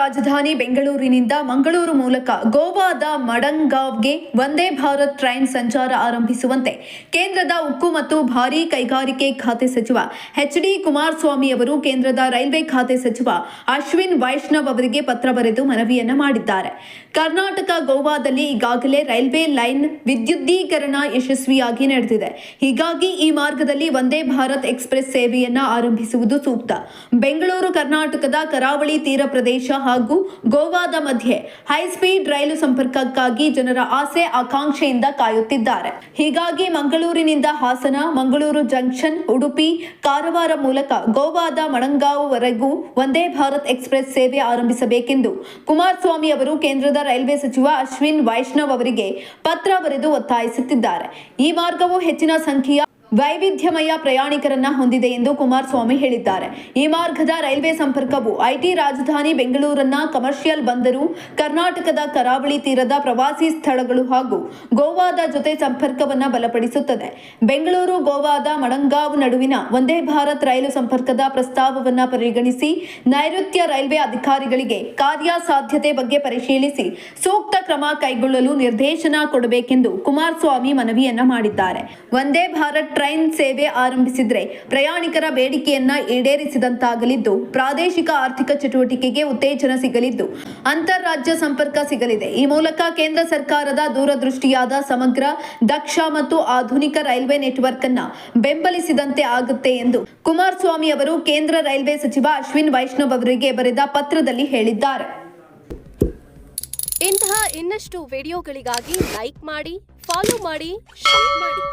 ರಾಜಧಾನಿ ಬೆಂಗಳೂರಿನಿಂದ ಮಂಗಳೂರು ಮೂಲಕ ಗೋವಾದ ಮಡಂಗಾವ್ಗೆ ವಂದೇ ಭಾರತ್ ಟ್ರೈನ್ ಸಂಚಾರ ಆರಂಭಿಸುವಂತೆ ಕೇಂದ್ರದ ಉಕ್ಕು ಮತ್ತು ಭಾರೀ ಕೈಗಾರಿಕೆ ಖಾತೆ ಸಚಿವ ಎಚ್ ಡಿ ಕುಮಾರಸ್ವಾಮಿ ಅವರು ಕೇಂದ್ರದ ರೈಲ್ವೆ ಖಾತೆ ಸಚಿವ ಅಶ್ವಿನ್ ವೈಷ್ಣವ್ ಅವರಿಗೆ ಪತ್ರ ಬರೆದು ಮನವಿಯನ್ನ ಮಾಡಿದ್ದಾರೆ. ಕರ್ನಾಟಕ ಗೋವಾದಲ್ಲಿ ಈಗಾಗಲೇ ರೈಲ್ವೆ ಲೈನ್ ವಿದ್ಯುದ್ದೀಕರಣ ಯಶಸ್ವಿಯಾಗಿ ನಡೆದಿದೆ. ಹೀಗಾಗಿ ಈ ಮಾರ್ಗದಲ್ಲಿ ವಂದೇ ಭಾರತ್ ಎಕ್ಸ್ಪ್ರೆಸ್ ಸೇವೆಯನ್ನು ಆರಂಭಿಸುವುದು ಸೂಕ್ತ. ಬೆಂಗಳೂರು, ಕರ್ನಾಟಕದ ಕರಾವಳಿ ತೀರ ಪ್ರದೇಶ ಹಾಗೂ ಗೋವಾದ ಮಧ್ಯೆ ಹೈಸ್ಪೀಡ್ ರೈಲು ಸಂಪರ್ಕಕ್ಕಾಗಿ ಜನರ ಆಸೆ, ಆಕಾಂಕ್ಷೆಯಿಂದ ಕಾಯುತ್ತಿದ್ದಾರೆ. ಹೀಗಾಗಿ ಮಂಗಳೂರಿನಿಂದ ಹಾಸನ, ಮಂಗಳೂರು ಜಂಕ್ಷನ್, ಉಡುಪಿ, ಕಾರವಾರ ಮೂಲಕ ಗೋವಾದ ಮಡಂಗಾವ್ವರೆಗೂ ವಂದೇ ಭಾರತ್ ಎಕ್ಸ್ಪ್ರೆಸ್ ಸೇವೆ ಆರಂಭಿಸಬೇಕೆಂದು ಕುಮಾರಸ್ವಾಮಿ ಅವರು ಕೇಂದ್ರದ ರೈಲ್ವೆ ಸಚಿವ ಅಶ್ವಿನ್ ವೈಷ್ಣವ್ ಅವರಿಗೆ ಪತ್ರ ಬರೆದು ಒತ್ತಾಯಿಸುತ್ತಿದ್ದಾರೆ. ಈ ಮಾರ್ಗವು ಹೆಚ್ಚಿನ ಸಂಖ್ಯೆಯ ವೈವಿಧ್ಯಮಯ ಪ್ರಯಾಣಿಕರನ್ನ ಹೊಂದಿದೆ ಎಂದು ಕುಮಾರಸ್ವಾಮಿ ಹೇಳಿದ್ದಾರೆ. ಈ ಮಾರ್ಗದ ರೈಲ್ವೆ ಸಂಪರ್ಕವು ಐಟಿ ರಾಜಧಾನಿ ಬೆಂಗಳೂರನ್ನ ಕಮರ್ಷಿಯಲ್ ಬಂದರು, ಕರ್ನಾಟಕದ ಕರಾವಳಿ ತೀರದ ಪ್ರವಾಸಿ ಸ್ಥಳಗಳು ಹಾಗೂ ಗೋವಾದ ಜೊತೆ ಸಂಪರ್ಕವನ್ನ ಬಲಪಡಿಸುತ್ತದೆ. ಬೆಂಗಳೂರು, ಗೋವಾದ ಮಡಂಗಾವ್ ನಡುವಿನ ವಂದೇ ಭಾರತ್ ರೈಲು ಸಂಪರ್ಕದ ಪ್ರಸ್ತಾವವನ್ನ ಪರಿಗಣಿಸಿ ನೈಋತ್ಯ ರೈಲ್ವೆ ಅಧಿಕಾರಿಗಳಿಗೆ ಕಾರ್ಯಸಾಧ್ಯತೆ ಬಗ್ಗೆ ಪರಿಶೀಲಿಸಿ ಸೂಕ್ತ ಕ್ರಮ ಕೈಗೊಳ್ಳಲು ನಿರ್ದೇಶನ ಕೊಡಬೇಕೆಂದು ಕುಮಾರಸ್ವಾಮಿ ಮನವಿಯನ್ನ ಮಾಡಿದ್ದಾರೆ. ವಂದೇ ಭಾರತ್ ಟ್ರೈನ್ ಸೇವೆ ಆರಂಭಿಸಿದ್ರೆ ಪ್ರಯಾಣಿಕರ ಬೇಡಿಕೆಯನ್ನ ಈಡೇರಿಸಿದಂತಾಗಲಿದ್ದು, ಪ್ರಾದೇಶಿಕ ಆರ್ಥಿಕ ಚಟುವಟಿಕೆಗೆ ಉತ್ತೇಜನ ಸಿಗಲಿದ್ದು ಅಂತಾರಾಜ್ಯ ಸಂಪರ್ಕ ಸಿಗಲಿದೆ. ಈ ಮೂಲಕ ಕೇಂದ್ರ ಸರ್ಕಾರದ ದೂರದೃಷ್ಟಿಯಾದ ಸಮಗ್ರ, ದಕ್ಷ ಮತ್ತು ಆಧುನಿಕ ರೈಲ್ವೆ ನೆಟ್ವರ್ಕ್ ಅನ್ನ ಬೆಂಬಲಿಸಿದಂತೆ ಆಗುತ್ತೆ ಎಂದು ಕುಮಾರಸ್ವಾಮಿ ಅವರು ಕೇಂದ್ರ ರೈಲ್ವೆ ಸಚಿವ ಅಶ್ವಿನ್ ವೈಷ್ಣವ್ ಅವರಿಗೆ ಬರೆದ ಪತ್ರದಲ್ಲಿ ಹೇಳಿದ್ದಾರೆ. ಇಂತಹ ಇನ್ನಷ್ಟು ವಿಡಿಯೋಗಳಿಗಾಗಿ ಲೈಕ್ ಮಾಡಿ, ಫಾಲೋ ಮಾಡಿ, ಶೇರ್ ಮಾಡಿ.